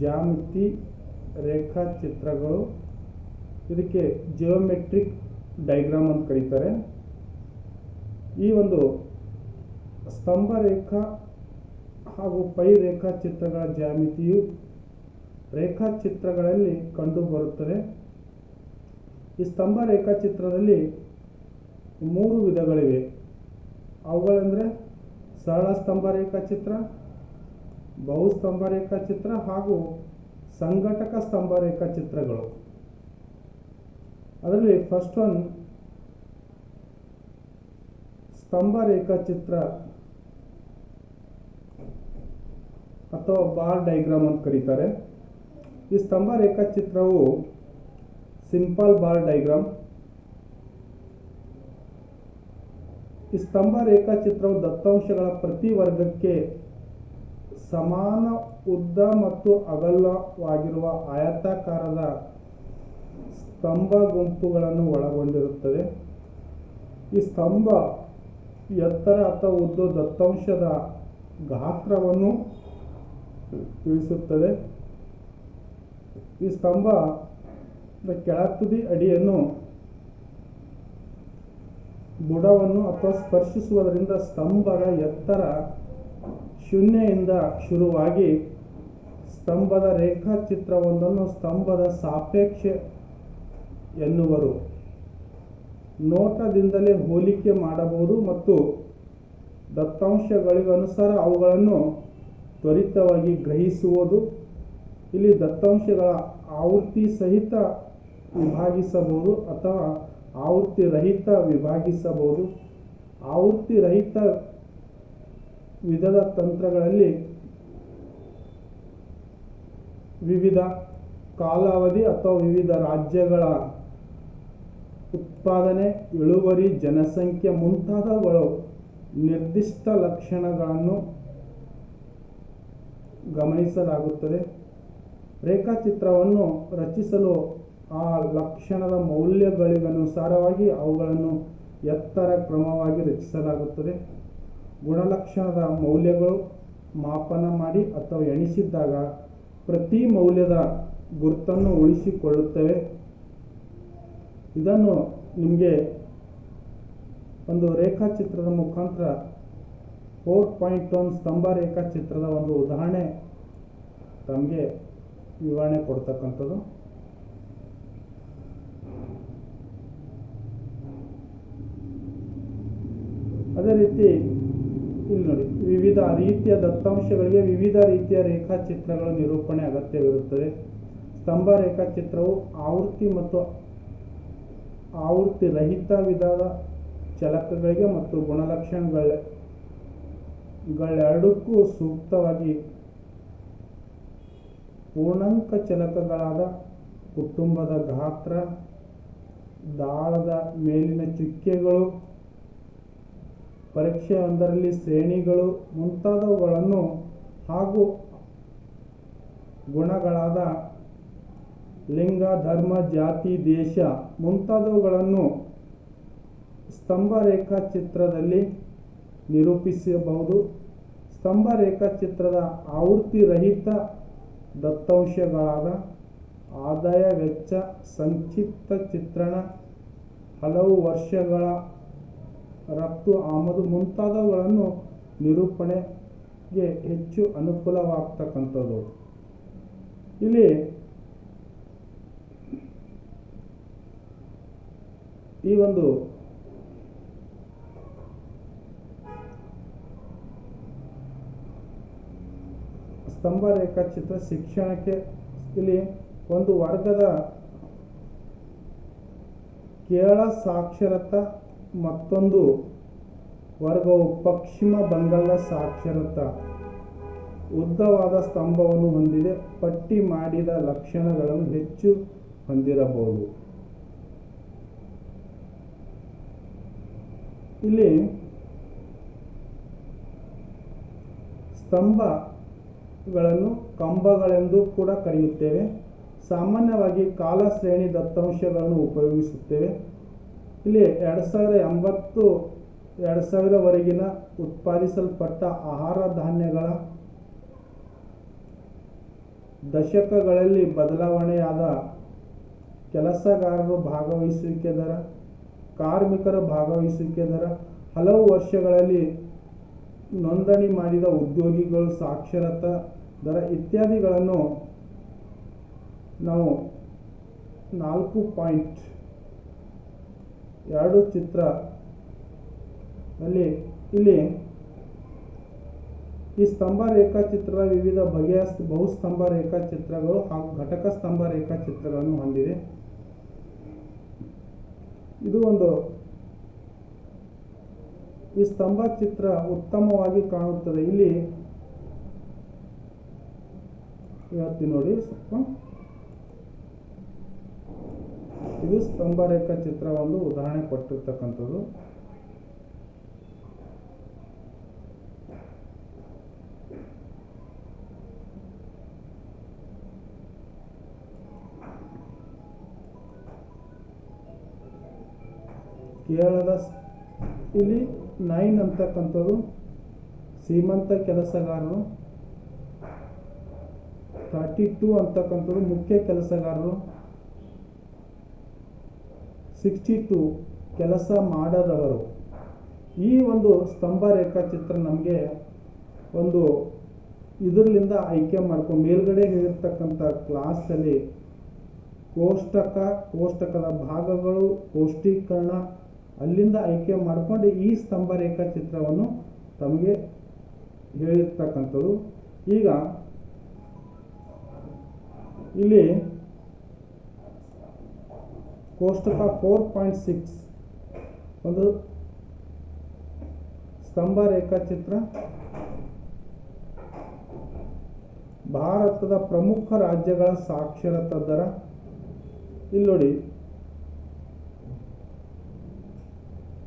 ಜ್ಯಾಮಿತಿ ರೇಖಾಚಿತ್ರಗಳು. ಇದಕ್ಕೆ geometric diagram ಅಂತ ಕರೀತಾರೆ. ಈ ಒಂದು ಸ್ತಂಭ ರೇಖಾ ಹಾಗೂ ಪೈ ರೇಖಾಚಿತ್ರಗಳ ಜ್ಯಾಮಿತಿಯು ರೇಖಾಚಿತ್ರಗಳಲ್ಲಿ ಕಂಡುಬರುತ್ತದೆ. ಈ ಸ್ತಂಭ ರೇಖಾಚಿತ್ರದಲ್ಲಿ ಮೂರು ವಿಧಗಳಿವೆ. ಅವುಗಳೆಂದರೆ ಸರಳ ಸ್ತಂಭ ರೇಖಾಚಿತ್ರ ಬಹುಸ್ತಂಭ ರೇಖಾಚಿತ್ರ ಹಾಗೂ ಸಂಘಟಕ ಸ್ತಂಭ ರೇಖಾಚಿತ್ರಗಳು ಅದರಲ್ಲಿ ಫಸ್ಟ್ ಒನ್ ಸ್ತಂಭ ರೇಖಾಚಿತ್ರ ಅಥವಾ ಬಾರ್ ಡೈಗ್ರಾಮ್ ಅಂತ ಕರೀತಾರೆ. ಈ ಸ್ತಂಭ ರೇಖಾಚಿತ್ರವು ಸಿಂಪಲ್ ಬಾರ್ ಡೈಗ್ರಾಮ್ ಈ ಸ್ತಂಭ ರೇಖಾಚಿತ್ರವು ದತ್ತಾಂಶಗಳ ಪ್ರತಿ ವರ್ಗಕ್ಕೆ ಸಮಾನ, ಉದ್ದ ಮತ್ತು ಅಗಲವಾಗಿರುವ ಆಯತಾಕಾರದ ಸ್ತಂಭ ಗುಂಪುಗಳನ್ನು ಒಳಗೊಂಡಿರುತ್ತದೆ ಈ ಸ್ತಂಭ ಎತ್ತರ ಅಥವಾ ಉದ್ದ ದತ್ತಾಂಶದ ಗಾತ್ರವನ್ನು ತಿಳಿಸುತ್ತದೆ ಈ ಸ್ತಂಭ ಕೆಳತುದಿ ಅಡಿಯನ್ನು ಬುಡವನ್ನು ಅಥವಾ ಸ್ಪರ್ಶಿಸುವುದರಿಂದ ಸ್ತಂಭದ ಎತ್ತರ ಶೂನ್ಯದಿಂದ ಶುರುವಾಗಿ ಸ್ತಂಭದ ರೇಖಾಚಿತ್ರವೊಂದನ್ನು ಸ್ತಂಭದ ಸಾಪೇಕ್ಷ ಎನ್ನುವರು. ನೋಟದಿಂದಲೇ ಹೋಲಿಕೆ ಮಾಡಬಹುದು ಮತ್ತು ದತ್ತಾಂಶಗಳಿಗನುಸಾರ ಅವುಗಳನ್ನು ತ್ವರಿತವಾಗಿ ಗ್ರಹಿಸುವುದು, ಇಲ್ಲಿ ದತ್ತಾಂಶಗಳ ಆವೃತ್ತಿ ಸಹಿತ ವಿಭಾಗಿಸಬಹುದು ಅಥವಾ ಆವೃತ್ತಿರಹಿತ ವಿಭಾಗಿಸಬಹುದು. ಆವೃತ್ತಿ ರಹಿತ ವಿಧದ ತಂತ್ರಗಳಲ್ಲಿ ವಿವಿಧ ಕಾಲಾವಧಿ ಅಥವಾ ವಿವಿಧ ರಾಜ್ಯಗಳ ಉತ್ಪಾದನೆ, ಇಳುವರಿ, ಜನಸಂಖ್ಯೆ ಮುಂತಾದವುಗಳು ನಿರ್ದಿಷ್ಟ ಲಕ್ಷಣಗಳನ್ನು ಗಮನಿಸಲಾಗುತ್ತದೆ. ರೇಖಾಚಿತ್ರವನ್ನು ರಚಿಸಲು ಆ ಲಕ್ಷಣದ ಮೌಲ್ಯಗಳಿಗನುಸಾರವಾಗಿ ಅವುಗಳನ್ನು ಎತ್ತರ ಕ್ರಮವಾಗಿ ರಚಿಸಲಾಗುತ್ತದೆ. ಗುಣಲಕ್ಷಣದ ಮೌಲ್ಯಗಳು ಮಾಪನ ಮಾಡಿ ಅಥವಾ ಎಣಿಸಿದ್ದಾಗ ಪ್ರತಿ ಮೌಲ್ಯದ ಗುರುತನ್ನು ಉಳಿಸಿಕೊಳ್ಳುತ್ತವೆ. ಇದನ್ನು ನಿಮಗೆ ಒಂದು ರೇಖಾಚಿತ್ರದ ಮುಖಾಂತರ ಫೋರ್ ಪಾಯಿಂಟ್ ಒನ್ ಸ್ತಂಭ ರೇಖಾಚಿತ್ರದ ಒಂದು ಉದಾಹರಣೆ ತಮಗೆ ವಿವರಣೆ ಕೊಡ್ತಕ್ಕಂಥದ್ದು. ಅದೇ ರೀತಿ ಇಲ್ಲಿ ನೋಡಿ. ವಿವಿಧ ರೀತಿಯ ದತ್ತಾಂಶಗಳಿಗೆ ವಿವಿಧ ರೀತಿಯ ರೇಖಾಚಿತ್ರಗಳ ನಿರೂಪಣೆ ಅಗತ್ಯವಿರುತ್ತದೆ. ಸ್ತಂಭ ರೇಖಾಚಿತ್ರವು ಆವೃತ್ತಿ ಮತ್ತು ಆವೃತ್ತಿ ರಹಿತ ವಿಧದ ಚಲಕಗಳಿಗೆ ಮತ್ತು ಗುಣಲಕ್ಷಣಗಳ ಗಳೆರಡಕ್ಕೂ ಸೂಕ್ತವಾಗಿ ಪೂರ್ಣಾಂಕ ಚಲಕಗಳಾದ ಕುಟುಂಬದ ಗಾತ್ರ, ದಾಳದ ಮೇಲಿನ ಚುಕ್ಕೆಗಳು ಪರೀಕ್ಷೆಯೊಂದರಲ್ಲಿ ಶ್ರೇಣಿಗಳು ಮುಂತಾದವುಗಳನ್ನು ಹಾಗೂ ಗುಣಗಳಾದ ಲಿಂಗ, ಧರ್ಮ, ಜಾತಿ, ದೇಶ ಮುಂತಾದವುಗಳನ್ನು ಸ್ತಂಭ ರೇಖಾಚಿತ್ರದಲ್ಲಿ ನಿರೂಪಿಸಬಹುದು. ಸ್ತಂಭ ರೇಖಾಚಿತ್ರದ ಆವೃತ್ತಿ ರಹಿತ ದತ್ತಾಂಶಗಳಾದ ಆದಾಯ ವೆಚ್ಚ, ಸಂಕ್ಷಿಪ್ತ ಚಿತ್ರಣ, ಹಲವು ವರ್ಷಗಳ ರಫ್ತು ಆಮದು ಮುಂತಾದವುಗಳನ್ನು ನಿರೂಪಣೆಗೆ ಹೆಚ್ಚು ಅನುಕೂಲವಾಗ್ತಕ್ಕಂಥದ್ದು. ಇಲ್ಲಿ ಈ ಒಂದು ಸ್ತಂಭ ರೇಖಾಚಿತ್ರ ಶಿಕ್ಷಣಕ್ಕೆ ಇಲ್ಲಿ ಒಂದು ವರ್ಗದ ಕೇರಳ ಸಾಕ್ಷರತ ಮತ್ತೊಂದು ವರ್ಗವು ಪಶ್ಚಿಮ ಬಂಗಾಳ ಸಾಕ್ಷರತಾ. ಉದ್ದವಾದ ಸ್ತಂಭವನ್ನು ಹೊಂದಿದೆ. ಪಟ್ಟಿ ಮಾಡಿದ ಲಕ್ಷಣಗಳನ್ನು ಹೆಚ್ಚು ಹೊಂದಿರಬಹುದು. ಇಲ್ಲಿ ಸ್ತಂಭಗಳನ್ನು ಕಂಬಗಳೆಂದು ಕೂಡ ಕರೆಯುತ್ತೇವೆ. ಸಾಮಾನ್ಯವಾಗಿ ಕಾಲಶ್ರೇಣಿ ದತ್ತಾಂಶಗಳನ್ನು ಉಪಯೋಗಿಸುತ್ತೇವೆ. ಇಲ್ಲಿ ಎರಡು ಸಾವಿರ ಎಂಬತ್ತು, ಎರಡು ಸಾವಿರವರೆಗಿನ ಉತ್ಪಾದಿಸಲ್ಪಟ್ಟ ಆಹಾರ ಧಾನ್ಯಗಳ ದಶಕಗಳಲ್ಲಿ ಬದಲಾವಣೆಯಾದ ಕೆಲಸಗಾರರು ಭಾಗವಹಿಸುವಿಕೆ ದರ, ಕಾರ್ಮಿಕರ ಭಾಗವಹಿಸುವಿಕೆ ದರ, ಹಲವು ವರ್ಷಗಳಲ್ಲಿ ನೋಂದಣಿ ಮಾಡಿದ ಉದ್ಯೋಗಿಗಳು ಸಾಕ್ಷರತಾ ದರ ಇತ್ಯಾದಿಗಳನ್ನು ನಾವು ನಾಲ್ಕು ಪಾಯಿಂಟ್ ಎರಡು ಚಿತ್ರ ಅಲ್ಲಿ ಇಲ್ಲಿ ಈ ಸ್ತಂಭ ರೇಖಾಚಿತ್ರದ ವಿವಿಧ ಬಗೆಯ ಬಹು ಬಹುಸ್ತಂಭ ರೇಖಾಚಿತ್ರಗಳು ಹಾಗೂ ಘಟಕ ಸ್ತಂಭ ರೇಖಾಚಿತ್ರಗಳನ್ನು ಹೊಂದಿದೆ. ಇದು ಒಂದು ಈ ಸ್ತಂಭ ಚಿತ್ರ ಉತ್ತಮವಾಗಿ ಕಾಣುತ್ತದೆ. ಇಲ್ಲಿ ಹೇಳ್ತೀನಿ ನೋಡಿ ಸ್ವಲ್ಪ. ಇದು ಸ್ತಂಭ ರೇಖಾಚಿತ್ರ ಒಂದು ಉದಾಹರಣೆ ಕೊಟ್ಟಿರ್ತಕ್ಕಂಥದ್ದು. ಕೇರಳದ ಇಲ್ಲಿ ನೈನ್ ಅಂತಕ್ಕಂಥದ್ದು ಶ್ರೀಮಂತ ಕೆಲಸಗಾರರು. ಥರ್ಟಿ ಟೂ ಅಂತಕ್ಕಂಥದ್ದು ಮುಖ್ಯ ಕೆಲಸಗಾರರು. ಸಿಕ್ಸ್ಟಿ ಟೂ ಕೆಲಸ ಮಾಡದವರು. ಈ ಒಂದು ಸ್ತಂಭ ರೇಖಾಚಿತ್ರ ನಮಗೆ ಒಂದು ಇದರಿಂದ ಆಯ್ಕೆ ಮಾಡ್ಕೊಂಡು ಮೇಲ್ಗಡೆ ಹೇಳಿರ್ತಕ್ಕಂಥ ಕ್ಲಾಸಲ್ಲಿ ಕೋಷ್ಟಕ, ಕೋಷ್ಟಕದ ಭಾಗಗಳು, ಪೌಷ್ಟೀಕರಣ ಅಲ್ಲಿಂದ ಆಯ್ಕೆ ಮಾಡಿಕೊಂಡು ಈ ಸ್ತಂಭ ರೇಖಾಚಿತ್ರವನ್ನು ತಮಗೆ ಹೇಳಿರ್ತಕ್ಕಂಥದ್ದು. ಈಗ, ಇಲ್ಲಿ ಕೋಷ್ಟಕ ಫೋರ್ ಪಾಯಿಂಟ್ ಸಿಕ್ಸ್ ಒಂದು ಸ್ತಂಭ ರೇಖಾಚಿತ್ರ. ಭಾರತದ ಪ್ರಮುಖ ರಾಜ್ಯಗಳ ಸಾಕ್ಷರತಾ ದರ. ಇಲ್ಲಿ ನೋಡಿ.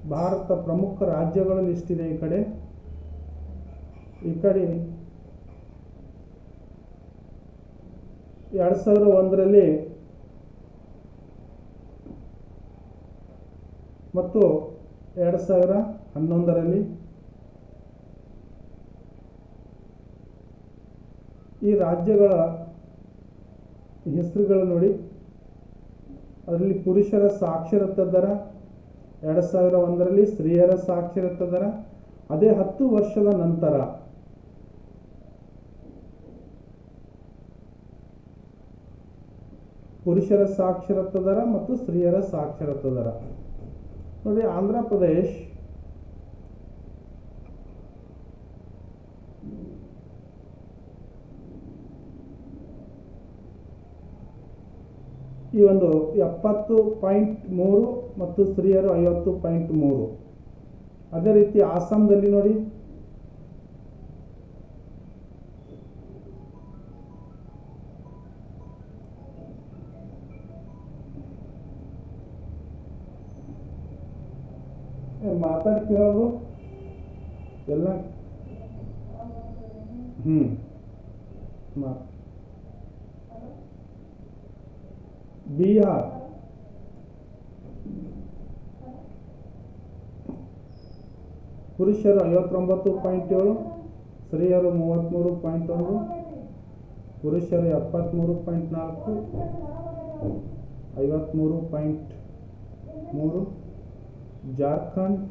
ಭಾರತ ಪ್ರಮುಖ ರಾಜ್ಯಗಳು ಲಿಸ್ಟ್ ಈ ಕಡೆ? ಈ ಕಡೆ ಎರಡು ಸಾವಿರದ ಒಂದರಲ್ಲಿ ಮತ್ತು ಎರಡು ಸಾವಿರ ಹನ್ನೊಂದರಲ್ಲಿ ಈ ರಾಜ್ಯಗಳ ಹೆಸರುಗಳು ನೋಡಿ. ಅದರಲ್ಲಿ ಪುರುಷರ ಸಾಕ್ಷರತಾ ದರ ಎರಡು ಸಾವಿರ ಒಂದರಲ್ಲಿ ಸ್ತ್ರೀಯರ ಸಾಕ್ಷರತಾ ದರ. ಅದೇ ಹತ್ತು ವರ್ಷದ ನಂತರ ಪುರುಷರ ಸಾಕ್ಷರತಾ ದರ ಮತ್ತು ಸ್ತ್ರೀಯರ ಸಾಕ್ಷರತಾ ದರ. ನೋಡಿ, ಆಂಧ್ರ ಪ್ರದೇಶ್. ಈ ಒಂದು ಎಪ್ಪತ್ತು ಪಾಯಿಂಟ್ ಮೂರು ಮತ್ತು ಸ್ತ್ರೀಯರು ಐವತ್ತು ಪಾಯಿಂಟ್ ಮೂರು. ಅದೇ ರೀತಿ ಆಸಾಂದಲ್ಲಿ ನೋಡಿ. ಕೇಳೋದು ಎಲ್ಲ? ಹ್ಞೂ ಬಿಹಾರ್. ಪುರುಷರು ಐವತ್ತೊಂಬತ್ತು ಪಾಯಿಂಟ್ ಏಳು, ಸ್ತ್ರೀಯರು ಮೂವತ್ತ್ಮೂರು ಪಾಯಿಂಟ್ ಒಂದು, ಪುರುಷರು ಎಪ್ಪತ್ತ್ಮೂರು ಪಾಯಿಂಟ್ ನಾಲ್ಕು ಐವತ್ತ್ಮೂರು ಪಾಯಿಂಟ್ ಮೂರು. ಜಾರ್ಖಂಡ್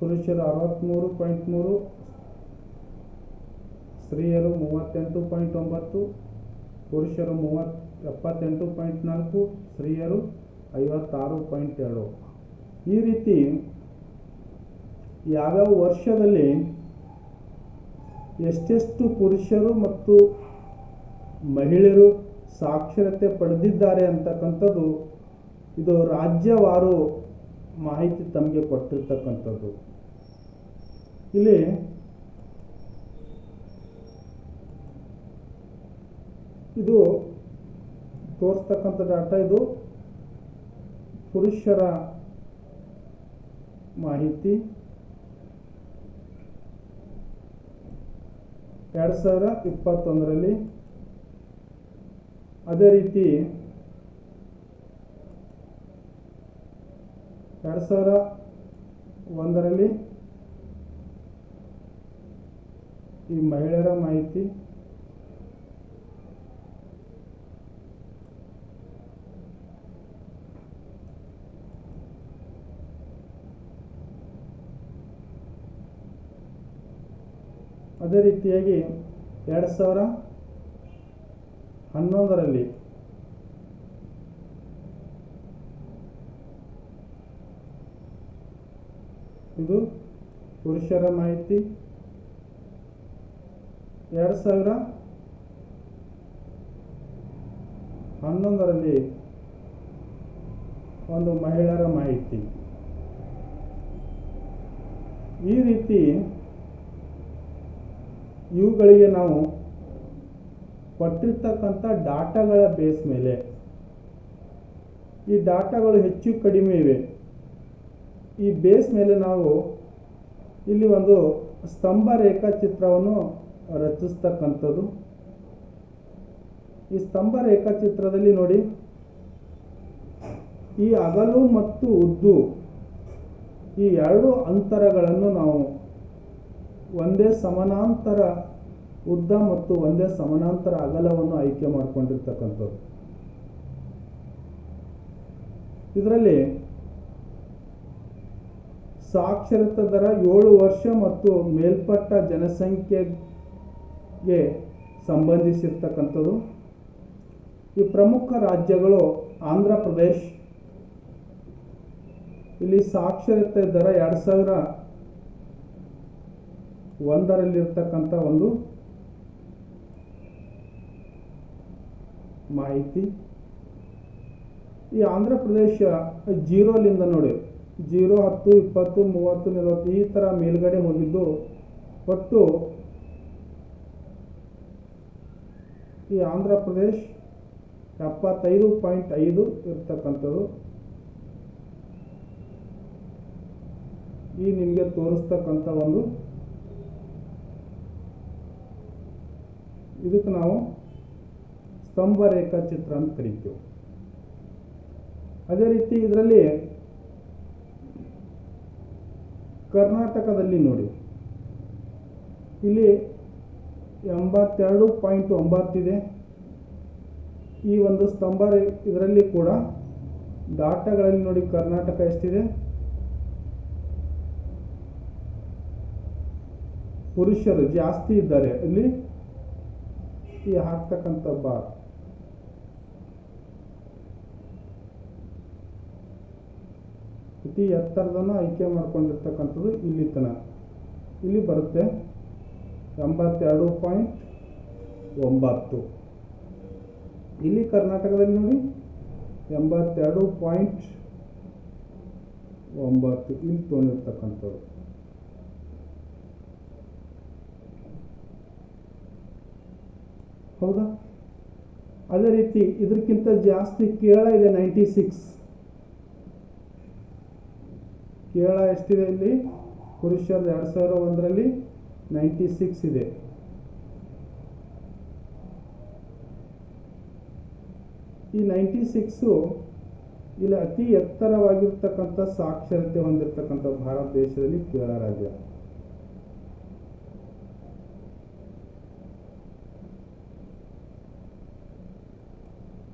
ಪುರುಷರು ಅರವತ್ತ್ಮೂರು ಪಾಯಿಂಟ್ ಮೂರು, ಸ್ತ್ರೀಯರು ಮೂವತ್ತೆಂಟು ಪಾಯಿಂಟ್ ಒಂಬತ್ತು, ಪುರುಷರು ಮೂವತ್ ಎಪ್ಪತ್ತೆಂಟು ಪಾಯಿಂಟ್ ನಾಲ್ಕು, ಸ್ತ್ರೀಯರು ಐವತ್ತಾರು ಪಾಯಿಂಟ್ ಎರಡು. ಈ ರೀತಿ ಯಾವ್ಯಾವ ವರ್ಷದಲ್ಲಿ ಎಷ್ಟೆಷ್ಟು ಪುರುಷರು ಮತ್ತು ಮಹಿಳೆಯರು ಸಾಕ್ಷರತೆ ಪಡೆದಿದ್ದಾರೆ ಅಂತಕ್ಕಂಥದ್ದು ಇದು ರಾಜ್ಯವಾರು ಮಾಹಿತಿ ತಮಗೆ ಕೊಟ್ಟಿರ್ತಕ್ಕಂಥದ್ದು. ಇಲ್ಲಿ ಇದು ತೋರಿಸ್ತಕ್ಕಂಥ ಡಾಟಾ ಇದು ಪುರುಷರ ಮಾಹಿತಿ. ಎರಡು ಸಾವಿರ ಇಪ್ಪತ್ತೊಂದರಲ್ಲಿ ಅದೇ ರೀತಿ ಎರಡು ಸಾವಿರ ಒಂದರಲ್ಲಿ ಈ ಮಹಿಳೆಯರ ಮಾಹಿತಿ. ಅದೇ ರೀತಿಯಾಗಿ ಎರಡು ಸಾವಿರ ಹನ್ನೊಂದರಲ್ಲಿ ಇದು ಪುರುಷರ ಮಾಹಿತಿ. ಎರಡು ಸಾವಿರ? ಹನ್ನೊಂದರಲ್ಲಿ ಒಂದು ಮಹಿಳೆಯರ ಮಾಹಿತಿ. ಈ ರೀತಿ ಇವುಗಳಿಗೆ ನಾವು ಕೊಟ್ಟಿರ್ತಕ್ಕಂಥ ಡಾಟಾಗಳ ಬೇಸ್ ಮೇಲೆ, ಈ ಡಾಟಾಗಳು ಹೆಚ್ಚು ಕಡಿಮೆ ಇವೆ. ಈ ಬೇಸ್ ಮೇಲೆ ನಾವು ಇಲ್ಲಿ ಒಂದು ಸ್ತಂಭ ರೇಖಾಚಿತ್ರವನ್ನು ರಚಿಸ್ತಕ್ಕಂಥದ್ದು. ಈ ಸ್ತಂಭ ರೇಖಾಚಿತ್ರದಲ್ಲಿ ನೋಡಿ. ಈ ಅಗಲು ಮತ್ತು ಉದ್ದು ಈ ಎರಡು ಅಂತರಗಳನ್ನು ನಾವು ಒಂದೇ ಸಮಾನಾಂತರ ಉದ್ದ ಮತ್ತು ಒಂದೇ ಸಮಾನಾಂತರ ಅಗಲವನ್ನು ಆಯ್ಕೆ ಮಾಡಿಕೊಂಡಿರ್ತಕ್ಕಂಥದ್ದು. ಇದರಲ್ಲಿ ಸಾಕ್ಷರತಾ ದರ ಏಳು ವರ್ಷ ಮತ್ತು ಮೇಲ್ಪಟ್ಟ ಜನಸಂಖ್ಯೆಗೆ ಸಂಬಂಧಿಸಿರ್ತಕ್ಕಂಥದ್ದು. ಈ ಪ್ರಮುಖ ರಾಜ್ಯಗಳು ಆಂಧ್ರ ಪ್ರದೇಶ್. ಇಲ್ಲಿ ಸಾಕ್ಷರತೆ ದರ ಎರಡು ಸಾವಿರ ಒಂದರಲ್ಲಿರ್ತಕ್ಕಂಥ ಒಂದು ಮಾಹಿತಿ. ಈ ಆಂಧ್ರ ಪ್ರದೇಶ ಜೀರೋಲಿಂದ ನೋಡಿ, ಜೀರೋ ಹತ್ತು ಇಪ್ಪತ್ತು ಮೂವತ್ತು ನಲವತ್ತು ಈ ಥರ ಮೇಲ್ಗಡೆ ಹೋಗಿದ್ದು, ಒಟ್ಟು ಈ ಆಂಧ್ರ ಪ್ರದೇಶ್ ಎಪ್ಪತ್ತೈದು ಪಾಯಿಂಟ್ ಐದು ಇರ್ತಕ್ಕಂಥದ್ದು. ಈ ನಿಮಗೆ ತೋರಿಸ್ತಕ್ಕಂಥ ಒಂದು ಇದಕ್ಕೆ ನಾವು ಸ್ತಂಭ ರೇಖಾಚಿತ್ರ ಅಂತ ಕರಿತೀವಿ. ಅದೇ ರೀತಿ ಇದರಲ್ಲಿ ಕರ್ನಾಟಕದಲ್ಲಿ ನೋಡಿ. ಇಲ್ಲಿ ಎಂಬತ್ತೆರಡು ಪಾಯಿಂಟ್ ಒಂಬತ್ತಿದೆ ಈ ಒಂದು ಸ್ತಂಭ ಇದರಲ್ಲಿ ಕೂಡ ಡಾಟಾಗಳಲ್ಲಿ ನೋಡಿ ಕರ್ನಾಟಕ ಎಷ್ಟಿದೆ? ಪುರುಷರು ಜಾಸ್ತಿ ಇದ್ದಾರೆ. ಇಲ್ಲಿ ಈ ಹಾಕ್ತಕ್ಕಂಥ ಬಾರ್ ಅತಿ ಎತ್ತರದನ್ನು ಆಯ್ಕೆ ಮಾಡ್ಕೊಂಡಿರ್ತಕ್ಕಂಥದ್ದು ಇಲ್ಲಿ ತನ ಇಲ್ಲಿ ಬರುತ್ತೆ. ಎಂಬತ್ತೆರಡು ಪಾಯಿಂಟ್ ಒಂಬತ್ತು. ಇಲ್ಲಿ ಕರ್ನಾಟಕದಲ್ಲಿ ನೋಡಿ, ಎಂಬತ್ತೆರಡು ಪಾಯಿಂಟ್ ಒಂಬತ್ತು. ಇಲ್ಲಿ ತೊಗೊಂಡಿರ್ತಕ್ಕಂಥದ್ದು ಹೌದಾ? ಅದೇ ರೀತಿ ಇದಕ್ಕಿಂತ ಜಾಸ್ತಿ ಕೇರಳ ಇದೆ ನೈಂಟಿ ಸಿಕ್ಸ್ ಕೇರಳ ಎಷ್ಟಿದೆ ಇಲ್ಲಿ? ಪುರುಷರ ಎರಡು ಸಾವಿರ ಒಂದರಲ್ಲಿ ನೈಂಟಿ ಸಿಕ್ಸ್ ಇದೆ. ಈ ನೈಂಟಿ ಸಿಕ್ಸು ಇಲ್ಲಿ ಅತಿ ಎತ್ತರವಾಗಿರ್ತಕ್ಕಂಥ ಸಾಕ್ಷರತೆ ಹೊಂದಿರತಕ್ಕಂಥ ಭಾರತ ದೇಶದಲ್ಲಿ ಕೇರಳ ರಾಜ್ಯ.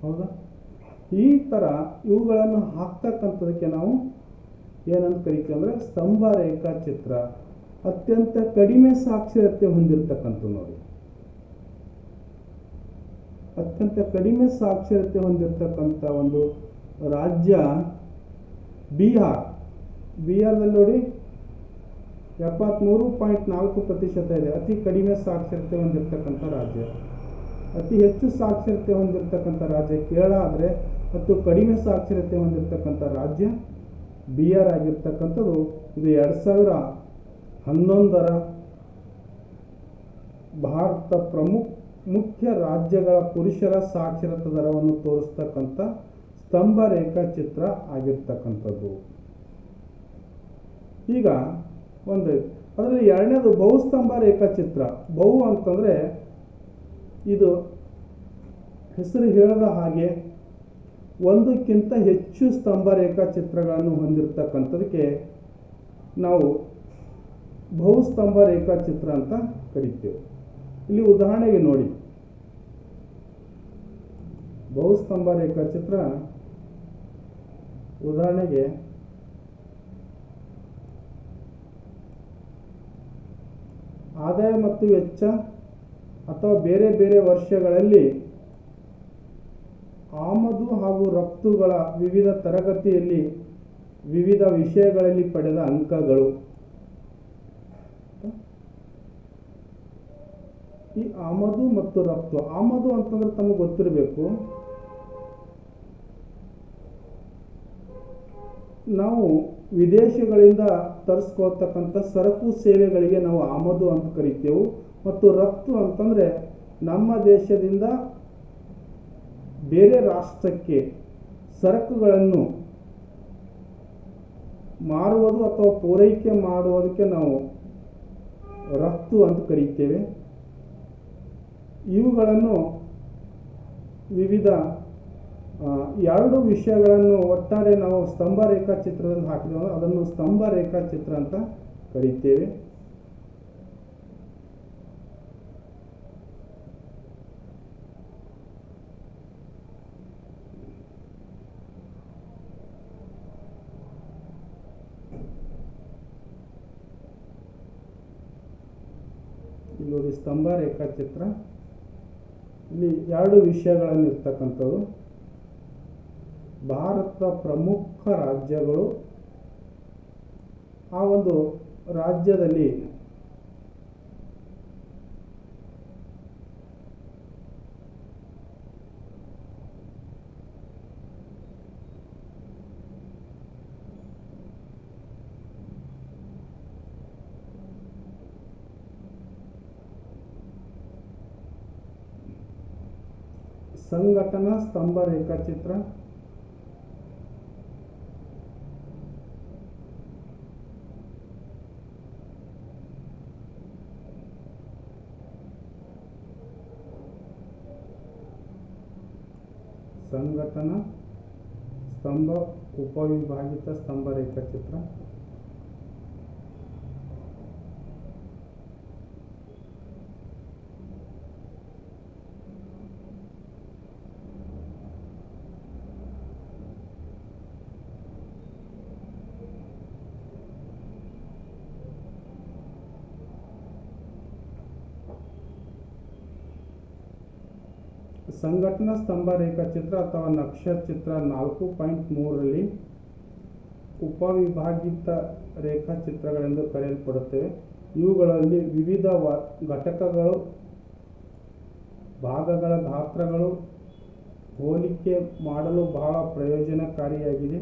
ಹೌದಾ? ಈ ಥರ ಇವುಗಳನ್ನು ಹಾಕ್ತಕ್ಕಂಥದಕ್ಕೆ ನಾವು ಏನಂತ ಕರಿತೀವಿ ಅಂದರೆ ಸ್ತಂಭ ರೇಖಾಚಿತ್ರ. ಅತ್ಯಂತ ಕಡಿಮೆ ಸಾಕ್ಷರತೆ ಹೊಂದಿರತಕ್ಕಂಥ ನೋಡಿ. ಅತ್ಯಂತ ಕಡಿಮೆ ಸಾಕ್ಷರತೆ ಹೊಂದಿರತಕ್ಕಂಥ ಒಂದು ರಾಜ್ಯ ಬಿಹಾರ್. ಬಿಹಾರದಲ್ಲಿ ನೋಡಿ ಎಪ್ಪತ್ತ್ಮೂರು ಪಾಯಿಂಟ್ ನಾಲ್ಕು ಪ್ರತಿಶತ ಇದೆ. ಅತಿ ಕಡಿಮೆ ಸಾಕ್ಷರತೆ ಹೊಂದಿರತಕ್ಕಂಥ ರಾಜ್ಯ. ಅತಿ ಹೆಚ್ಚು ಸಾಕ್ಷರತೆ ಹೊಂದಿರತಕ್ಕಂಥ ರಾಜ್ಯ ಕೇರಳ ಆದರೆ ಮತ್ತು ಕಡಿಮೆ ಸಾಕ್ಷರತೆ ಹೊಂದಿರತಕ್ಕಂಥ ರಾಜ್ಯ ಬಿಹಾರ್ ಆಗಿರ್ತಕ್ಕಂಥದ್ದು. ಇದು ಎರಡು ಸಾವಿರ ಹನ್ನೊಂದರ ಭಾರತ ಪ್ರಮುಖ ಮುಖ್ಯ ರಾಜ್ಯಗಳ ಪುರುಷರ ಸಾಕ್ಷರತಾ ದರವನ್ನು ತೋರಿಸ್ತಕ್ಕಂಥ ಸ್ತಂಭ ರೇಖಾಚಿತ್ರ ಆಗಿರ್ತಕ್ಕಂಥದ್ದು. ಈಗ ಒಂದು, ಅದರಲ್ಲಿ ಎರಡನೇದು ಬಹುಸ್ತಂಭ ರೇಖಾಚಿತ್ರ. ಬಹು ಅಂತಂದರೆ ಇದು ಹೆಸರು ಹೇಳದ ಹಾಗೆ ಒಂದಕ್ಕಿಂತ ಹೆಚ್ಚು ಸ್ತಂಭ ರೇಖಾಚಿತ್ರಗಳನ್ನು ಹೊಂದಿರತಕ್ಕಂಥದಕ್ಕೆ ನಾವು ಬಹುಸ್ತಂಭ ರೇಖಾಚಿತ್ರ ಅಂತ ಕರಿತೇವೆ. ಇಲ್ಲಿ ಉದಾಹರಣೆಗೆ ನೋಡಿ. ಬಹುಸ್ತಂಭ ರೇಖಾಚಿತ್ರ ಉದಾಹರಣೆಗೆ ಆದಾಯ ಮತ್ತು ವೆಚ್ಚ ಅಥವಾ ಬೇರೆ ಬೇರೆ ವರ್ಷಗಳಲ್ಲಿ ಆಮದು ಹಾಗೂ ರಫ್ತುಗಳ ವಿವಿಧ ತರಗತಿಯಲ್ಲಿ ವಿವಿಧ ವಿಷಯಗಳಲ್ಲಿ ಪಡೆದ ಅಂಕಗಳು. ಈ ಆಮದು ಮತ್ತು ರಫ್ತು. ಆಮದು ಅಂತಂದ್ರೆ ತಮಗೆ ಗೊತ್ತಿರಬೇಕು. ನಾವು ವಿದೇಶಗಳಿಂದ ತರಿಸ್ಕೊಳ್ತಕ್ಕಂಥ ಸರಕು ಸೇವೆಗಳಿಗೆ ನಾವು ಆಮದು ಅಂತ ಕರಿತೇವೆ. ಮತ್ತು ರಫ್ತು ಅಂತಂದರೆ ನಮ್ಮ ದೇಶದಿಂದ ಬೇರೆ ರಾಷ್ಟ್ರಕ್ಕೆ ಸರಕುಗಳನ್ನು ಮಾರುವುದು ಅಥವಾ ಪೂರೈಕೆ ಮಾಡುವುದಕ್ಕೆ ನಾವು ರಫ್ತು ಅಂತ ಕರೀತೇವೆ. ಇವುಗಳನ್ನು ವಿವಿಧ ಎರಡು ವಿಷಯಗಳನ್ನು ಒಟ್ಟಾರೆ ನಾವು ಸ್ತಂಭ ರೇಖಾಚಿತ್ರದಲ್ಲಿ ಹಾಕಿದಾಗ ಅದನ್ನು ಸ್ತಂಭ ರೇಖಾಚಿತ್ರ ಅಂತ ಕರೀತೇವೆ. ಇಲ್ಲಿ ಸ್ತಂಭ ರೇಖಾಚಿತ್ರ. ಇಲ್ಲಿ ಎರಡು ವಿಷಯಗಳನ್ನು ಇರ್ತಕ್ಕಂಥದ್ದು ಭಾರತದ ಪ್ರಮುಖ ರಾಜ್ಯಗಳು. ಆ ಒಂದು ರಾಜ್ಯದಲ್ಲಿ ಸಂಘಟನಾ ಸ್ತಂಭ ರೇಖಾಚಿತ್ರ. ಸಂಘಟನಾ ಸ್ತಂಭ ಉಪವಿಭಾಗಿತ ಸ್ತಂಭ ರೇಖಾಚಿತ್ರ. ಸಂಘಟನಾ ಸ್ತಂಭ ರೇಖಾಚಿತ್ರ ಅಥವಾ ನಕ್ಷಚಿತ್ರ ನಾಲ್ಕು ಪಾಯಿಂಟ್ ಮೂರರಲ್ಲಿ ಉಪವಿಭಾಗಿತ ರೇಖಾಚಿತ್ರಗಳೆಂದು ಕರೆಯಲ್ಪಡುತ್ತವೆ. ಇವುಗಳಲ್ಲಿ ವಿವಿಧ ವ, ಘಟಕಗಳು, ಭಾಗಗಳ ಗಾತ್ರಗಳು, ಹೋಲಿಕೆ ಮಾಡಲು ಬಹಳ ಪ್ರಯೋಜನಕಾರಿಯಾಗಿದೆ.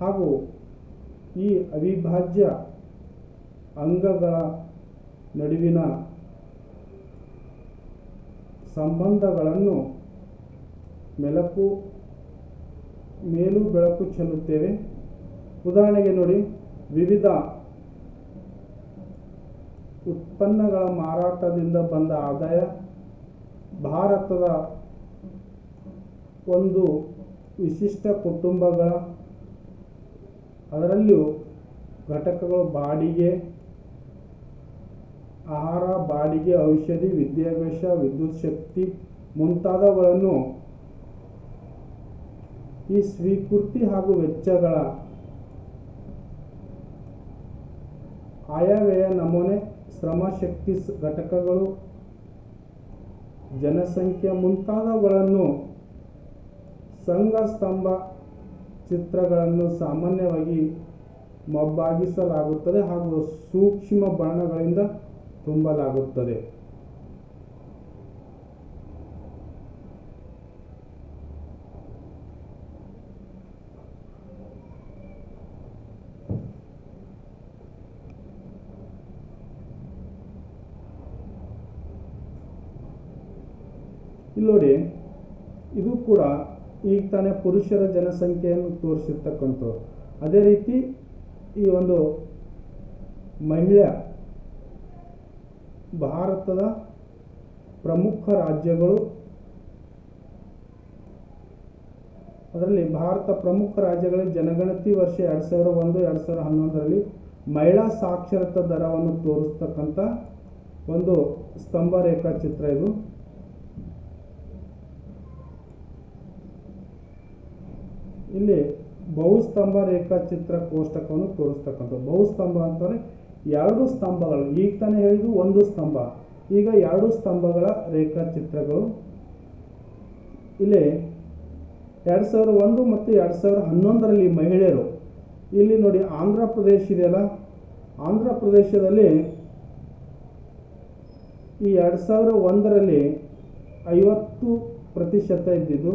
ಹಾಗೂ ಈ ಅವಿಭಾಜ್ಯ ಅಂಗಗಳ ನಡುವಿನ ಸಂಬಂಧಗಳನ್ನು ಮೆಲಕು, ಮೇಲು, ಬೆಳಕು ಚೆಲ್ಲುತ್ತೇವೆ. ಉದಾಹರಣೆಗೆ ನೋಡಿ, ವಿವಿಧ ಉತ್ಪನ್ನಗಳ ಮಾರಾಟದಿಂದ ಬಂದ ಆದಾಯ, ಭಾರತದ ಒಂದು ವಿಶಿಷ್ಟ ಕುಟುಂಬಗಳ, ಅದರಲ್ಲಿಯೂ ಘಟಕಗಳು ಬಾಡಿಗೆ ಆಹಾರ, ಬಾಡಿಗೆ, ಔಷಧಿ, ವಿದ್ಯಾಭ್ಯಾಸ, ವಿದ್ಯುತ್ ಶಕ್ತಿ ಮುಂತಾದವುಗಳನ್ನು ಈ ಸ್ವೀಕೃತಿ ಹಾಗೂ ವೆಚ್ಚಗಳ ಆಯವ್ಯಯ ನಮೂನೆ ಶ್ರಮ ಶಕ್ತಿ ಸ್- ಘಟಕಗಳು, ಜನಸಂಖ್ಯೆ ಮುಂತಾದವುಗಳನ್ನು ಸಂಘ ಸ್ತಂಭ ಚಿತ್ರಗಳನ್ನು ಸಾಮಾನ್ಯವಾಗಿ ಮಬ್ಬಾಗಿಸಲಾಗುತ್ತದೆ ಹಾಗೂ ಸೂಕ್ಷ್ಮ ಬಣ್ಣಗಳಿಂದ ತುಂಬಲಾಗುತ್ತದೆ. ಇಲ್ಲಿ ನೋಡಿ, ಇದು ಕೂಡ ಈಗ ತಾನೇ ಪುರುಷರ ಜನಸಂಖ್ಯೆಯನ್ನು ತೋರಿಸಿರ್ತಕ್ಕಂಥ ಅದೇ ರೀತಿ ಈ ಒಂದು ಮಹಿಳಾ ಭಾರತದ ಪ್ರಮುಖ ರಾಜ್ಯಗಳು. ಅದರಲ್ಲಿ ಭಾರತ ಪ್ರಮುಖ ರಾಜ್ಯಗಳಲ್ಲಿ ಜನಗಣತಿ ವರ್ಷ ಎರಡು ಸಾವಿರ ಒಂದು, ಎರಡು ಸಾವಿರ ಹನ್ನೊಂದರಲ್ಲಿ ಮಹಿಳಾ ಸಾಕ್ಷರತಾ ದರವನ್ನು ತೋರಿಸ್ತಕ್ಕಂಥ ಒಂದು ಸ್ತಂಭ ರೇಖಾಚಿತ್ರ ಇದು. ಇಲ್ಲಿ ಬಹುಸ್ತಂಭ ರೇಖಾಚಿತ್ರ ಕೋಷ್ಟಕವನ್ನು ತೋರಿಸ್ತಕ್ಕಂಥದ್ದು. ಬಹುಸ್ತಂಭ ಅಂತಂದರೆ ಎರಡು ಸ್ತಂಭಗಳು. ಈಗ ತಾನೇ ಹೇಳಿದ್ದು ಒಂದು ಸ್ತಂಭ. ಈಗ ಎರಡು ಸ್ತಂಭಗಳ ರೇಖಾಚಿತ್ರಗಳು. ಇಲ್ಲಿ ಎರಡು ಸಾವಿರ ಒಂದು ಮತ್ತು ಎರಡು ಸಾವಿರ ಹನ್ನೊಂದರಲ್ಲಿ ಮಹಿಳೆಯರು. ಇಲ್ಲಿ ನೋಡಿ ಆಂಧ್ರ ಪ್ರದೇಶ ಇದೆಯಲ್ಲ ಆಂಧ್ರ ಪ್ರದೇಶದಲ್ಲಿ ಈ ಎರಡು ಸಾವಿರ ಒಂದರಲ್ಲಿ ಐವತ್ತು ಪ್ರತಿಶತ ಇದ್ದಿದ್ದು,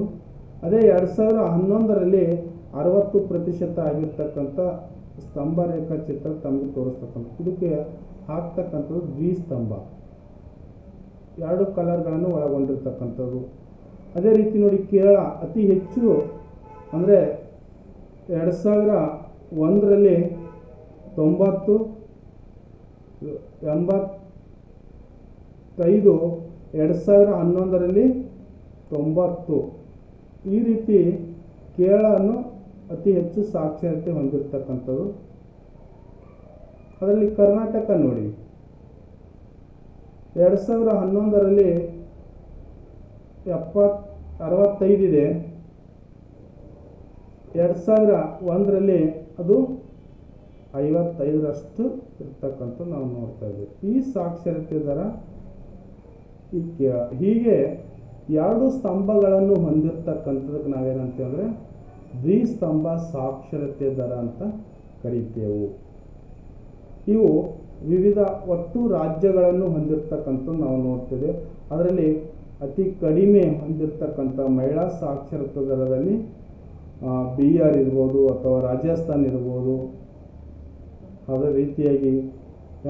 ಅದೇ ಎರಡು ಸಾವಿರ ಹನ್ನೊಂದರಲ್ಲಿ ಅರವತ್ತು ಪ್ರತಿಶತ ಆಗಿರ್ತಕ್ಕಂಥ ಸ್ತಂಭ ರೇಖಾಚಿತ್ರ ತಮಗೆ ತೋರಿಸ್ತಕ್ಕಂಥ ಇದಕ್ಕೆ ಹಾಕ್ತಕ್ಕಂಥದ್ದು ದ್ವಿಸ್ತಂಭ ಎರಡು ಕಲರ್ಗಳನ್ನು ಒಳಗೊಂಡಿರ್ತಕ್ಕಂಥದ್ದು. ಅದೇ ರೀತಿ ನೋಡಿ ಕೇರಳ ಅತಿ ಹೆಚ್ಚು ಅಂದರೆ ಎರಡು ಸಾವಿರ ಒಂದರಲ್ಲಿ ತೊಂಬತ್ತು, ಎಂಬತ್ತೈದು, ಎರಡು ಸಾವಿರ ಹನ್ನೊಂದರಲ್ಲಿ ತೊಂಬತ್ತು. ಈ ರೀತಿ ಕೇರಳವನ್ನು ಅತಿ ಹೆಚ್ಚು ಸಾಕ್ಷರತೆ ಹೊಂದಿರತಕ್ಕಂಥದ್ದು. ಅದರಲ್ಲಿ ಕರ್ನಾಟಕ ನೋಡಿ. ಎರಡು ಸಾವಿರ ಹನ್ನೊಂದರಲ್ಲಿ ಎಪ್ಪತ್ ಅರವತ್ತೈದಿದೆ ಎರಡು ಸಾವಿರ ಒಂದರಲ್ಲಿ ಅದು ಐವತ್ತೈದರಷ್ಟು ಇರ್ತಕ್ಕಂಥ ನಾವು ನೋಡ್ತಾ ಇದ್ದೀವಿ. ಈ ಸಾಕ್ಷರತೆ ದರ ಈ ಹೀಗೆ ಎರಡು ಸ್ತಂಭಗಳನ್ನು ಹೊಂದಿರತಕ್ಕಂಥದಕ್ಕೆ ನಾವೇನಂತೇವೆ ದ್ವಿಸ್ತಂಭ ಸಾಕ್ಷರತೆ ದರ ಅಂತ ಕರಿತೇವು. ಇವು ವಿವಿಧ ಒಟ್ಟು ರಾಜ್ಯಗಳನ್ನು ಹೊಂದಿರತಕ್ಕಂಥ ನಾವು ನೋಡ್ತೇವೆ. ಅದರಲ್ಲಿ ಅತಿ ಕಡಿಮೆ ಹೊಂದಿರತಕ್ಕಂಥ ಮಹಿಳಾ ಸಾಕ್ಷರತಾ ದರದಲ್ಲಿ ಬಿಹಾರ್ ಇರ್ಬೋದು ಅಥವಾ ರಾಜಸ್ಥಾನ್ ಇರ್ಬೋದು. ಅದೇ ರೀತಿಯಾಗಿ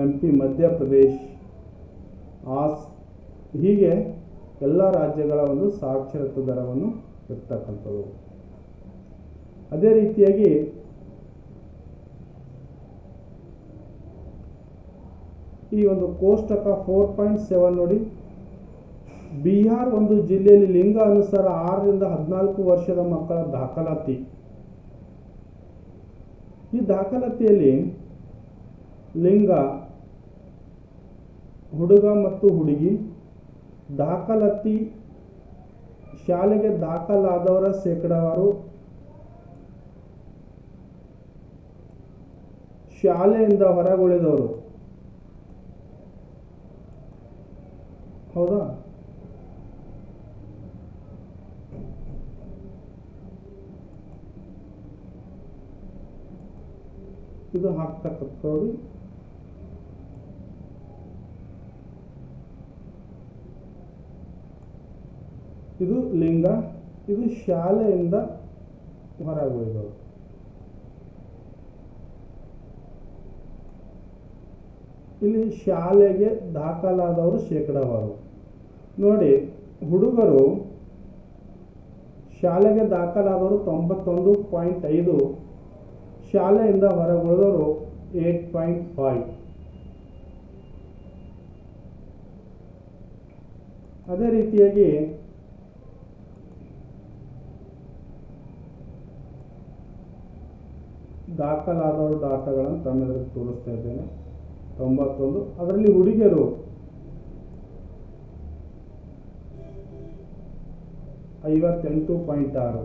ಎಂ ಪಿ ಮಧ್ಯಪ್ರದೇಶ್, ಆಸ್, ಹೀಗೆ ಎಲ್ಲ ರಾಜ್ಯಗಳ ಒಂದು ಸಾಕ್ಷರತಾ ದರವನ್ನು ಇರ್ತಕ್ಕಂಥದ್ದು. ಅದೇ ರೀತಿಯಾಗಿ ಈ ಒಂದು ಕೋಷ್ಟಕ ಫೋರ್ ಪಾಯಿಂಟ್ ಸೆವೆನ್ ನೋಡಿ, ಬಿಹಾರ್ ಒಂದು ಜಿಲ್ಲೆಯಲ್ಲಿ ಲಿಂಗ ಅನುಸಾರ ಆರರಿಂದ ಹದಿನಾಲ್ಕು ವರ್ಷದ ಮಕ್ಕಳ ದಾಖಲಾತಿ. ಈ ದಾಖಲಾತಿಯಲ್ಲಿ ಲಿಂಗ, ಹುಡುಗ ಮತ್ತು ಹುಡುಗಿ, ದಾಖಲಾತಿ ಶಾಲೆಗೆ ದಾಖಲಾದವರ ಶೇಕಡಾವಾರು ಶಾಲೆಯಿಂದ ಹೊರಗುಳಿದವರು. ಹೌದಾ? ಇದು ಹಾಕ್ತಕ್ಕಂಥವ್ರು. ಇದು ಲಿಂಗ ಇದು ಶಾಲೆಯಿಂದ ಹೊರಗುಳಿದವರು. ಇಲ್ಲಿ ಶಾಲೆಗೆ ದಾಖಲಾದವರು ಶೇಕಡಾವಾರು. ನೋಡಿ, ಹುಡುಗರು ಶಾಲೆಗೆ ದಾಖಲಾದವರು ತೊಂಬತ್ತೊಂದು ಪಾಯಿಂಟ್ ಐದು, ಶಾಲೆಯಿಂದ ಹೊರಗುಳಿದವರು ಏಟ್ ಪಾಯಿಂಟ್ ಫೈವ್. ಅದೇ ರೀತಿಯಾಗಿ ದಾಖಲಾದವರು ಡಾಟಾಗಳನ್ನು ತಮ್ಮೆದುರಿಗೆ ತೋರಿಸ್ತಾ ಇದ್ದೇನೆ. ತೊಂಬತ್ತೊಂದು, ಅದರಲ್ಲಿ ಹುಡುಗಿಯರು ಐವತ್ತೆಂಟು ಪಾಯಿಂಟ್ ಆರು.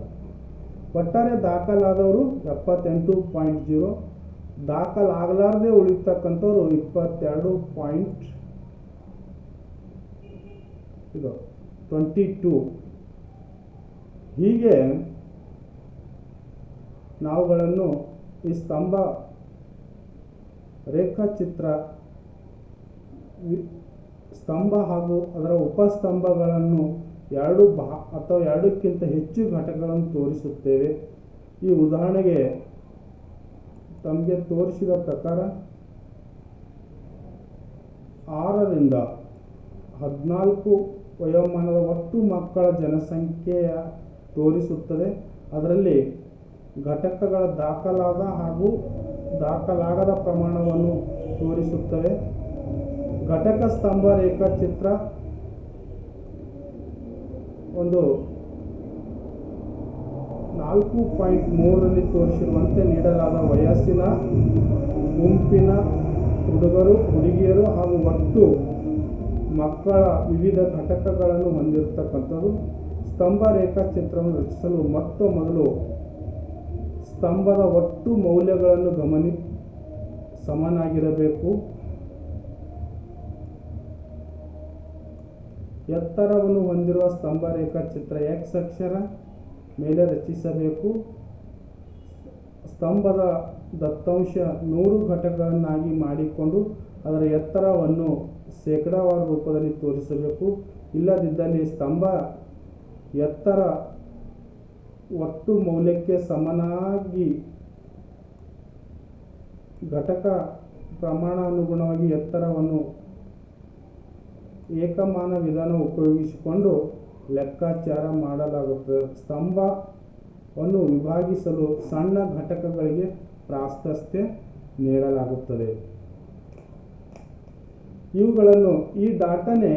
ಒಟ್ಟಾರೆ ದಾಖಲಾದವರು ಎಪ್ಪತ್ತೆಂಟು ಪಾಯಿಂಟ್ ಜೀರೋ. ದಾಖಲಾಗಲಾರದೆ ಉಳಿತಕ್ಕಂಥವ್ರು ಇಪ್ಪತ್ತೆರಡು ಪಾಯಿಂಟ್ ಇದು, ಟ್ವೆಂಟಿ ಟೂ. ಹೀಗೆ ನಾವುಗಳನ್ನು ಈ ಸ್ತಂಭ ರೇಖಾಚಿತ್ರ ಸ್ತಂಭ ಹಾಗೂ ಅದರ ಉಪಸ್ತಂಭಗಳನ್ನು ಎರಡು ಭಾ, ಅಥವಾ ಎರಡಕ್ಕಿಂತ ಹೆಚ್ಚು ಘಟಕಗಳನ್ನು ತೋರಿಸುತ್ತೇವೆ. ಈ ಉದಾಹರಣೆಗೆ ತಮಗೆ ತೋರಿಸಿದ ಪ್ರಕಾರ ಆರರಿಂದ ಹದಿನಾಲ್ಕು ವಯೋಮಾನದ ಒಟ್ಟು ಮಕ್ಕಳ ಜನಸಂಖ್ಯೆಯ ತೋರಿಸುತ್ತದೆ. ಅದರಲ್ಲಿ ಘಟಕಗಳ ದಾಖಲಾದ ಹಾಗೂ ದಾಖಲಾಗದ ಪ್ರಮಾಣವನ್ನು ತೋರಿಸುತ್ತವೆ. ಘಟಕ ಸ್ತಂಭ ರೇಖಾಚಿತ್ರ ಒಂದು ನಾಲ್ಕು ಪಾಯಿಂಟ್ ಮೂರರಲ್ಲಿ ತೋರಿಸಿರುವಂತೆ ನೀಡಲಾದ ವಯಸ್ಸಿನ, ಗುಂಪಿನ, ಹುಡುಗರು, ಹುಡುಗಿಯರು ಹಾಗೂ ಒಟ್ಟು ಮಕ್ಕಳ ವಿವಿಧ ಘಟಕಗಳನ್ನು ಹೊಂದಿರತಕ್ಕಂಥದ್ದು. ಸ್ತಂಭ ರೇಖಾಚಿತ್ರವನ್ನು ರಚಿಸಲು ಮೊಟ್ಟ ಮೊದಲು ಸ್ತಂಭದ ಒಟ್ಟು ಮೌಲ್ಯಗಳನ್ನು ಗಮನಿ ಸಮನಾಗಿರಬೇಕು. ಎತ್ತರವನ್ನು ಹೊಂದಿರುವ ಸ್ತಂಭ ರೇಖಾಚಿತ್ರ ಎಕ್ಸ್ ಅಕ್ಷರ ಮೇಲೆ ರಚಿಸಬೇಕು. ಸ್ತಂಭದ ದತ್ತಾಂಶ ನೂರು ಘಟಕಗಳನ್ನಾಗಿ ಮಾಡಿಕೊಂಡು ಅದರ ಎತ್ತರವನ್ನು ಶೇಕಡಾವಾರು ರೂಪದಲ್ಲಿ ತೋರಿಸಬೇಕು. ಇಲ್ಲದಿದ್ದಲ್ಲಿ ಸ್ತಂಭ ಎತ್ತರ ಒಟ್ಟು ಮೌಲ್ಯಕ್ಕೆ ಸಮನಾಗಿ ಘಟಕ ಪ್ರಮಾಣಾನುಗುಣವಾಗಿ ಎತ್ತರವನ್ನು ಏಕಮಾನ ವಿಧಾನ ಉಪಯೋಗಿಸಿಕೊಂಡು ಲೆಕ್ಕಾಚಾರ ಮಾಡಲಾಗುತ್ತದೆ. ಸ್ತಂಭವನ್ನು ವಿಭಾಗಿಸಲು ಸಣ್ಣ ಘಟಕಗಳಿಗೆ ಪ್ರಾಶಸ್ತ್ಯ ನೀಡಲಾಗುತ್ತದೆ. ಇವುಗಳನ್ನು ಈ ಡಾಟಾನೇ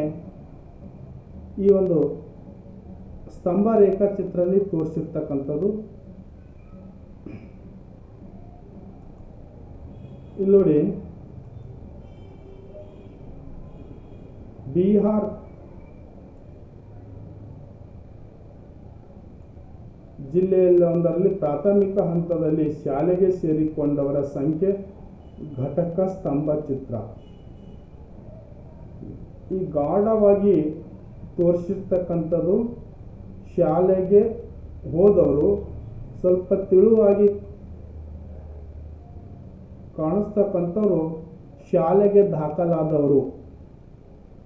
ಈ ಒಂದು ಸ್ತಂಭ ರೇಖಾಚಿತ್ರದಲ್ಲಿ ತೋರಿಸಿರ್ತಕ್ಕಂಥದ್ದು. ಇಲ್ಲಿ ನೋಡಿ. ಬಿಹಾರ್ ಜಿಲ್ಲೆಯಲ್ಲಿ ಒಂದರಲ್ಲಿ ಪ್ರಾಥಮಿಕ ಹಂತದಲ್ಲಿ ಶಾಲೆಗೆ ಸೇರಿಕೊಂಡವರ ಸಂಖ್ಯೆ ಘಟಕ ಸ್ತಂಭ ಚಿತ್ರ. ಈ ಗಾಢವಾಗಿ ತೋರಿಸಿರ್ತಕ್ಕಂಥದ್ದು ಶಾಲೆಗೆ ಹೋದವರು ಸ್ವಲ್ಪ ತಿಳುವಾಗಿ ಕಾಣಿಸ್ತಕ್ಕಂಥವ್ರು ಶಾಲೆಗೆ ದಾಖಲಾದವರು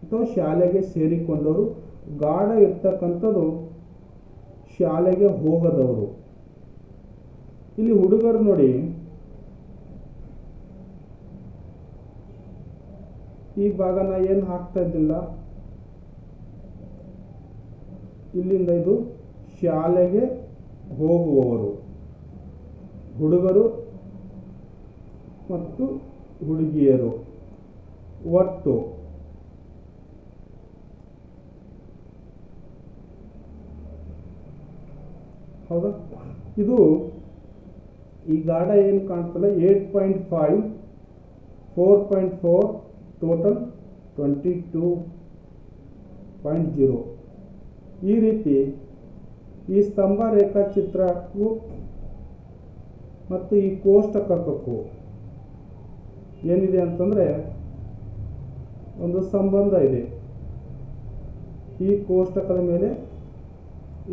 ಅಥವಾ ಶಾಲೆಗೆ ಸೇರಿಕೊಂಡವರು, ಗಾಢ ಇರ್ತಕ್ಕಂಥದ್ದು ಶಾಲೆಗೆ ಹೋಗದವರು. ಇಲ್ಲಿ ಹುಡುಗರು ನೋಡಿ, ಈ ಭಾಗನ ಏನು ಹಾಕ್ತಾ ಇದ್ದಿಲ್ಲ? ಇಲ್ಲಿಂದ ಇದು ಶಾಲೆಗೆ ಹೋಗುವವರು. ಹುಡುಗರು ಮತ್ತು ಹುಡುಗಿಯರು. ಒಟ್ಟು ಹೌದಾ? ಇದು ಈ ಗಾಢ ಏನು ಕಾಣ್ತಲ್ಲ? Eight point five, four point four, total twenty two point zero. ಈ ರೀತಿ ಈ ಸ್ತಂಭ ರೇಖಾಚಿತ್ರಕ್ಕೂ ಮತ್ತು ಈ ಕೋಷ್ಟಕಕ್ಕೂ ಏನಿದೆ ಅಂತಂದರೆ ಒಂದು ಸಂಬಂಧ ಇದೆ. ಈ ಕೋಷ್ಟಕದ ಮೇಲೆ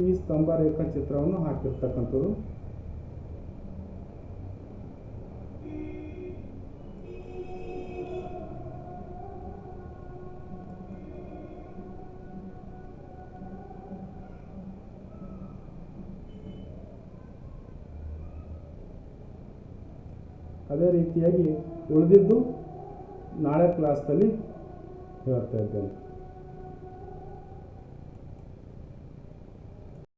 ಈ ಸ್ತಂಭ ರೇಖಾಚಿತ್ರವನ್ನು ಹಾಕಿರ್ತಕ್ಕಂಥದ್ದು. ರೀತಿಯಾಗಿ ಉಳಿದಿದ್ದು ನಾಳೆ ಕ್ಲಾಸ್ನಲ್ಲಿ ಹೇಳ್ತಾ ಇದ್ದೇನೆ.